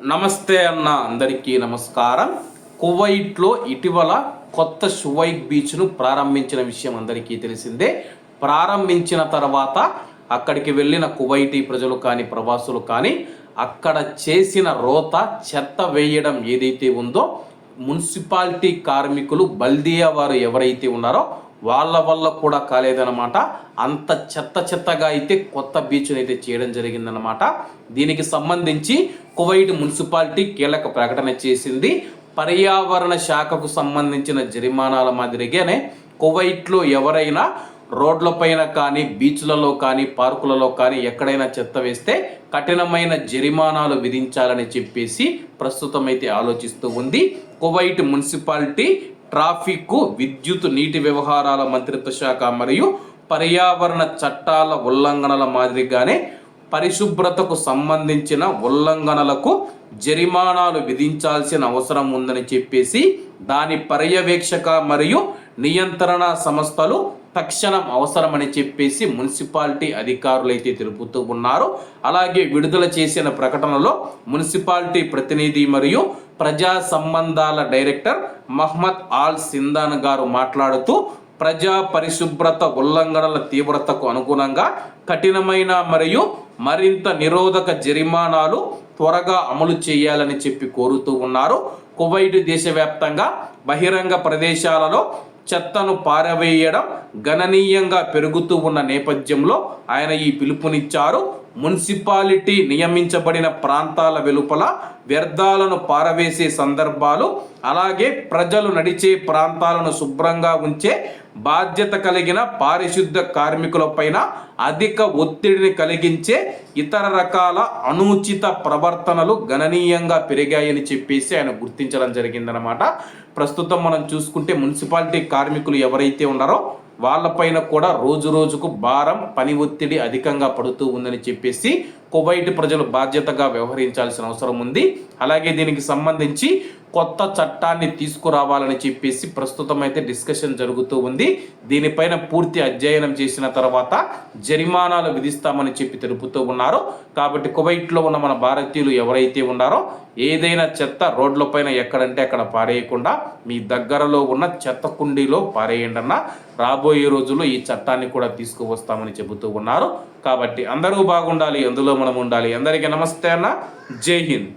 నమస్తే అన్న అందరికీ నమస్కారం. కువైట్లో ఇటీవల కొత్త షువైట్ బీచ్ను ప్రారంభించిన విషయం అందరికీ తెలిసిందే. ప్రారంభించిన తర్వాత అక్కడికి వెళ్ళిన కువైటీ ప్రజలు కానీ ప్రవాసులు కానీ అక్కడ చేసిన రోత చెత్త వేయడం ఏదైతే ఉందో మున్సిపాలిటీ కార్మికులు బల్దియా వారు ఎవరైతే ఉన్నారో వాళ్ళ వల్ల కూడా కాలేదన్నమాట. అంత చెత్త చెత్తగా అయితే కొత్త బీచ్ని అయితే చేయడం జరిగిందనమాట దీనికి సంబంధించి కువైట్ మున్సిపాలిటీ కీలక ప్రకటన చేసింది. పర్యావరణ శాఖకు సంబంధించిన జరిమానాల మాదిరిగానే కువైట్లో ఎవరైనా రోడ్లపైన కానీ బీచ్లలో కానీ పార్కులలో కానీ ఎక్కడైనా చెత్త వేస్తే కఠినమైన జరిమానాలు విధించాలని చెప్పేసి ప్రస్తుతం అయితే ఆలోచిస్తూ ఉంది. కువైట్ మున్సిపాలిటీ ట్రాఫిక్ విద్యుత్ నీటి వ్యవహారాల మంత్రిత్వ శాఖ మరియు పర్యావరణ చట్టాల ఉల్లంఘనల మాదిరిగానే పరిశుభ్రతకు సంబంధించిన ఉల్లంఘనలకు జరిమానాలు విధించాల్సిన అవసరం ఉందని చెప్పేసి దాని పర్యవేక్షక మరియు నియంత్రణ సంస్థలు తక్షణం అవసరమని చెప్పేసి మున్సిపాలిటీ అధికారులు అయితే తెలుపుతూ ఉన్నారు. అలాగే విడుదల చేసిన ప్రకటనలో మున్సిపాలిటీ ప్రతినిధి మరియు ప్రజా సంబంధాల డైరెక్టర్ మహ్మద్ ఆల్ సిందాన్ గారు మాట్లాడుతూ ప్రజా పరిశుభ్రత ఉల్లంఘనల తీవ్రతకు అనుగుణంగా కఠినమైన మరియు మరింత నిరోధక జరిమానాలు త్వరగా అమలు చేయాలని చెప్పి కోరుతూ ఉన్నారు. కువైట్ దేశవ్యాప్తంగా బహిరంగ ప్రదేశాలలో చెత్తను పారవేయడం గణనీయంగా పెరుగుతూ ఉన్న నేపథ్యంలో ఆయన ఈ పిలుపునిచ్చారు. మున్సిపాలిటీ నియమించబడిన ప్రాంతాల వెలుపల వ్యర్థాలను పారవేసే సందర్భాలు అలాగే ప్రజలు నడిచే ప్రాంతాలను శుభ్రంగా ఉంచే బాధ్యత కలిగిన పారిశుద్ధ కార్మికులపైన అధిక ఒత్తిడిని కలిగించే ఇతర రకాల అనుచిత ప్రవర్తనలు గణనీయంగా పెరిగాయని చెప్పేసి ఆయన గుర్తించడం జరిగిందనమాట ప్రస్తుతం మనం చూసుకుంటే మున్సిపాలిటీ కార్మికులు ఎవరైతే ఉన్నారో వాళ్ళపైన కూడా రోజు రోజుకు భారం పని ఒత్తిడి అధికంగా పడుతూ ఉందని చెప్పేసి కువైట్ ప్రజలు బాధ్యతగా వ్యవహరించాల్సిన అవసరం ఉంది. అలాగే దీనికి సంబంధించి కొత్త చట్టాన్ని తీసుకురావాలని చెప్పేసి ప్రస్తుతం అయితే డిస్కషన్ జరుగుతూ ఉంది. దీనిపైన పూర్తి అధ్యయనం చేసిన తర్వాత జరిమానాలు విధిస్తామని చెప్పి తెలుపుతూ ఉన్నారు. కాబట్టి కువైట్లో ఉన్న మన భారతీయులు ఎవరైతే ఉన్నారో ఏదైనా చెత్త రోడ్లపైన ఎక్కడంటే అక్కడ పారేయకుండా మీ దగ్గరలో ఉన్న చెత్త కుండీలో పారేయండి అన్న రాబోయే రోజుల్లో ఈ చట్టాన్ని కూడా తీసుకువస్తామని చెబుతూ ఉన్నారు. కాబట్టి అందరూ బాగుండాలి అందులో మనం ఉండాలి. అందరికీ నమస్తే అన్న. జై హింద్.